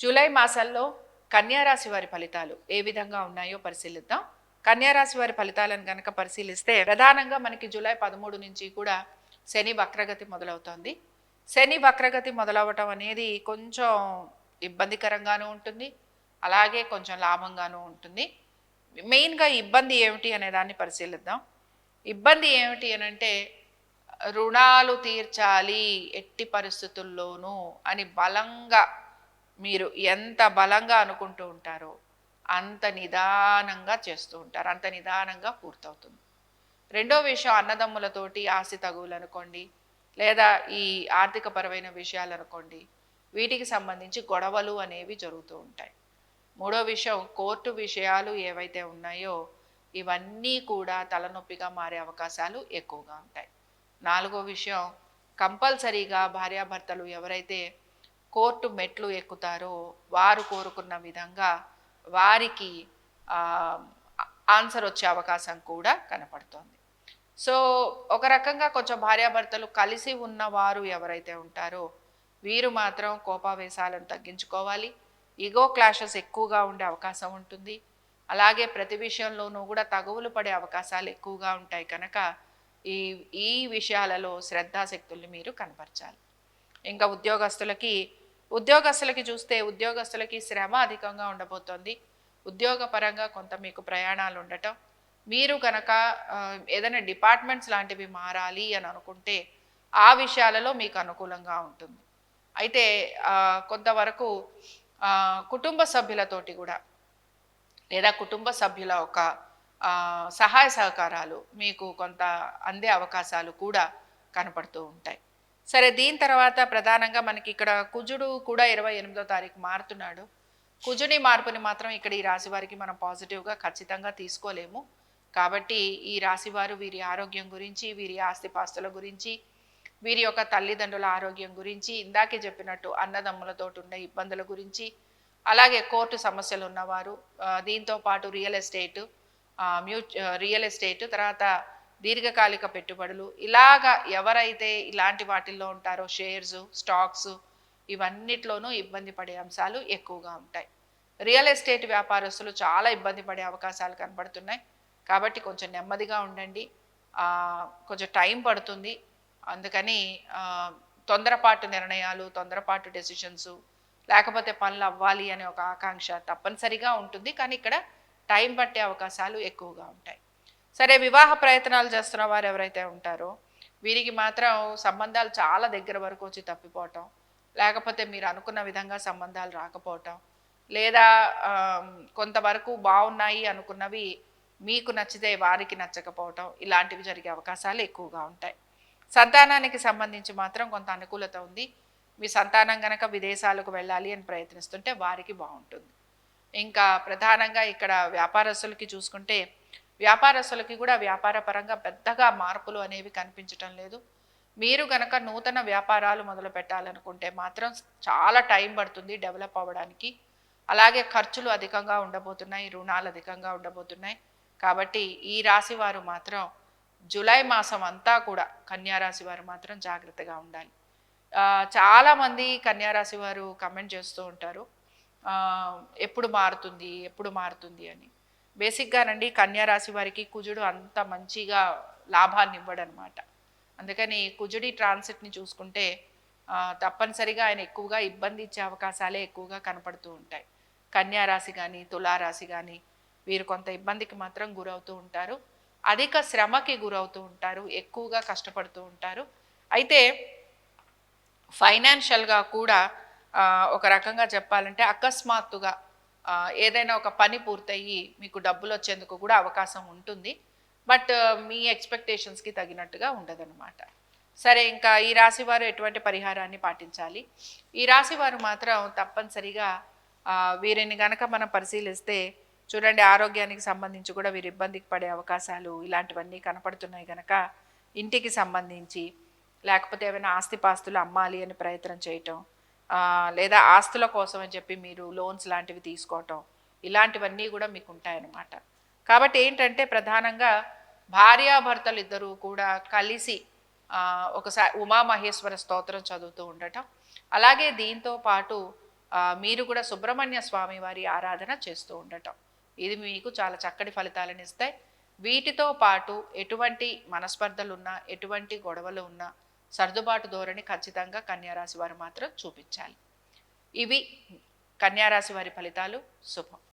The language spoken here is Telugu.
జూలై మాసంలో కన్యారాశి వారి ఫలితాలు ఏ విధంగా ఉన్నాయో పరిశీలిద్దాం. కన్యారాశి వారి ఫలితాలను కనుక పరిశీలిస్తే ప్రధానంగా మనకి జూలై పదమూడు నుంచి కూడా శని వక్రగతి మొదలవుతోంది. శని వక్రగతి మొదలవటం అనేది కొంచెం ఇబ్బందికరంగానూ ఉంటుంది. అలాగే కొంచెం లాభంగానూ ఉంటుంది. మెయిన్గా ఇబ్బంది ఏమిటి అనే దాన్ని పరిశీలిద్దాం. ఇబ్బంది ఏమిటి అని అంటే రుణాలు తీర్చాలి ఎట్టి పరిస్థితుల్లోనూ అని బలంగా మీరు ఎంత బలంగా అనుకుంటూ ఉంటారో అంత నిదానంగా చేస్తూ ఉంటారు అంత నిదానంగా పూర్తవుతుంది. రెండో విషయం అన్నదమ్ములతోటి ఆస్తి తగువులు అనుకోండి లేదా ఈ ఆర్థిక పరమైన విషయాలు అనుకోండి వీటికి సంబంధించి గొడవలు అనేవి జరుగుతూ ఉంటాయి. మూడో విషయం కోర్టు విషయాలు ఏవైతే ఉన్నాయో ఇవన్నీ కూడా తలనొప్పిగా మారే అవకాశాలు ఎక్కువగా ఉంటాయి. నాలుగో విషయం కంపల్సరీగా భార్యాభర్తలు ఎవరైతే కోర్టు మెట్లు ఎక్కుతారో వారు కోరుకున్న విధంగా వారికి ఆన్సర్ వచ్చే అవకాశం కూడా కనపడుతోంది. సో ఒక రకంగా కొంచెం భార్యాభర్తలు కలిసి ఉన్నవారు ఎవరైతే ఉంటారో వీరు మాత్రం కోపావేశాలను తగ్గించుకోవాలి. ఈగో క్లాషెస్ ఎక్కువగా ఉండే అవకాశం ఉంటుంది. అలాగే ప్రతి విషయంలోనూ కూడా తగువులు పడే అవకాశాలు ఎక్కువగా ఉంటాయి కనుక ఈ ఈ విషయాలలో శ్రద్ధాశక్తుల్ని మీరు కనపరచాలి. ఇంకా ఉద్యోగస్తులకి ఉద్యోగస్తులకి చూస్తే ఉద్యోగస్తులకి శ్రమ అధికంగా ఉండబోతోంది. ఉద్యోగపరంగా కొంత మీకు ప్రయాణాలు ఉండటం. మీరు కనుక ఏదైనా డిపార్ట్మెంట్స్ లాంటివి మారాలి అని అనుకుంటే ఆ విషయాలలో మీకు అనుకూలంగా ఉంటుంది. అయితే కొంతవరకు కుటుంబ సభ్యులతోటి కూడా లేదా కుటుంబ సభ్యుల ఒక సహాయ సహకారాలు మీకు కొంత అందే అవకాశాలు కూడా కనపడుతూ ఉంటాయి. సరే దీని తర్వాత ప్రధానంగా మనకి ఇక్కడ కుజుడు కూడా ఇరవై ఎనిమిదో తారీఖు మారుతున్నాడు. కుజుని మార్పుని మాత్రం ఇక్కడ ఈ రాశి వారికి మనం పాజిటివ్గా ఖచ్చితంగా తీసుకోలేము. కాబట్టి ఈ రాశి వారు వీరి ఆరోగ్యం గురించి వీరి ఆస్తిపాస్తుల గురించి వీరి యొక్క తల్లిదండ్రుల ఆరోగ్యం గురించి ఇందాకే చెప్పినట్టు అన్నదమ్ములతో ఉండే ఇబ్బందుల గురించి అలాగే కోర్టు సమస్యలు ఉన్నవారు దీంతో పాటు రియల్ ఎస్టేట్ మ్యూచ్ రియల్ ఎస్టేట్ తర్వాత దీర్ఘకాలిక పెట్టుబడులు. ఇలాగా ఎవరైతే ఇలాంటి వాటిల్లో ఉంటారో షేర్స్ స్టాక్స్ ఇవన్నిట్లోనూ ఇబ్బంది పడే అంశాలు ఎక్కువగా ఉంటాయి. రియల్ ఎస్టేట్ వ్యాపారస్తులు చాలా ఇబ్బంది పడే అవకాశాలు కనబడుతున్నాయి. కాబట్టి కొంచెం నెమ్మదిగా ఉండండి. కొంచెం టైం పడుతుంది. అందుకని తొందరపాటు నిర్ణయాలు తొందరపాటు డెసిషన్స్ లేకపోతే పనులు అవ్వాలి అనే ఒక ఆకాంక్ష తప్పనిసరిగా ఉంటుంది. కానీ ఇక్కడ టైం పట్టే అవకాశాలు ఎక్కువగా ఉంటాయి. సరే వివాహ ప్రయత్నాలు చేస్తున్న వారు ఎవరైతే ఉంటారో వీరికి మాత్రం సంబంధాలు చాలా దగ్గర వరకు వచ్చి తప్పిపోవటం లేకపోతే మీరు అనుకున్న విధంగా సంబంధాలు రాకపోవటం లేదా కొంతవరకు బాగున్నాయి అనుకున్నవి మీకు నచ్చితే వారికి నచ్చకపోవటం ఇలాంటివి జరిగే అవకాశాలు ఎక్కువగా ఉంటాయి. సంతానానికి సంబంధించి మాత్రం కొంత అనుకూలత ఉంది. మీ సంతానం గనక విదేశాలకు వెళ్ళాలి అని ప్రయత్నిస్తుంటే వారికి బాగుంటుంది. ఇంకా ప్రధానంగా ఇక్కడ వ్యాపారస్తులకి చూసుకుంటే వ్యాపారస్తులకి కూడా వ్యాపార పరంగా పెద్దగా మార్పులు అనేవి కనిపించటం లేదు. మీరు గనక నూతన వ్యాపారాలు మొదలు పెట్టాలనుకుంటే మాత్రం చాలా టైం పడుతుంది డెవలప్ అవ్వడానికి. అలాగే ఖర్చులు అధికంగా ఉండబోతున్నాయి రుణాలు అధికంగా ఉండబోతున్నాయి. కాబట్టి ఈ రాశి వారు మాత్రం జూలై మాసం అంతా కూడా కన్యారాశి వారు మాత్రం జాగ్రత్తగా ఉండాలి. చాలామంది కన్యారాశి వారు కమెంట్ చేస్తూ ఉంటారు. ఎప్పుడు మారుతుంది ఎప్పుడు మారుతుంది అని. బేసిక్గానండి కన్యారాశి వారికి కుజుడు అంత మంచిగా లాభాన్ని ఇవ్వడనమాట. అందుకని కుజుడి ట్రాన్సిట్ని చూసుకుంటే తప్పనిసరిగా ఆయన ఎక్కువగా ఇబ్బంది ఇచ్చే అవకాశాలే ఎక్కువగా కనపడుతూ ఉంటాయి. కన్యారాశి కానీ తులారాశి కానీ వీరు కొంత ఇబ్బందికి మాత్రం గురవుతూ ఉంటారు. అధిక శ్రమకి గురవుతూ ఉంటారు ఎక్కువగా కష్టపడుతూ ఉంటారు. అయితే ఫైనాన్షియల్గా కూడా ఒక రకంగా చెప్పాలంటే అకస్మాత్తుగా ఏదైనా ఒక పని పూర్తయ్యి మీకు డబ్బులు వచ్చేందుకు కూడా అవకాశం ఉంటుంది. బట్ మీ ఎక్స్పెక్టేషన్స్కి తగినట్టుగా ఉండదన్నమాట. సరే ఇంకా ఈ రాశి వారు ఎటువంటి పరిహారాన్ని పాటించాలి? ఈ రాశి వారు మాత్రం తప్పనిసరిగా వీరిని గనక మనం పరిశీలిస్తే చూడండి ఆరోగ్యానికి సంబంధించి కూడా వీరు ఇబ్బందికి పడే అవకాశాలు ఇలాంటివన్నీ కనపడుతున్నాయి కనుక ఇంటికి సంబంధించి లేకపోతే ఏమైనా ఆస్తిపాస్తులు అమ్మాలి అని ప్రయత్నం చేయటం లేదా ఆస్తుల కోసం అని చెప్పి మీరు లోన్స్ లాంటివి తీసుకోవటం ఇలాంటివన్నీ కూడా మీకు ఉంటాయన్నమాట కాబట్టి ఏంటంటే ప్రధానంగా భార్యాభర్తలు ఇద్దరూ కూడా కలిసి ఒకసారి ఉమామహేశ్వర స్తోత్రం చదువుతూ ఉండటం అలాగే దీంతో పాటు మీరు కూడా సుబ్రహ్మణ్య స్వామి వారి ఆరాధన చేస్తూ ఉండటం. ఇది మీకు చాలా చక్కటి ఫలితాలను ఇస్తాయి వీటితో పాటు ఎటువంటి మనస్పర్ధలు ఉన్నా ఎటువంటి గొడవలు ఉన్నా సర్దుబాటు ధోరణి ఖచ్చితంగా కన్యారాశి వారు మాత్రం చూపించాలి. ఇవి కన్యారాశి వారి ఫలితాలు. శుభం.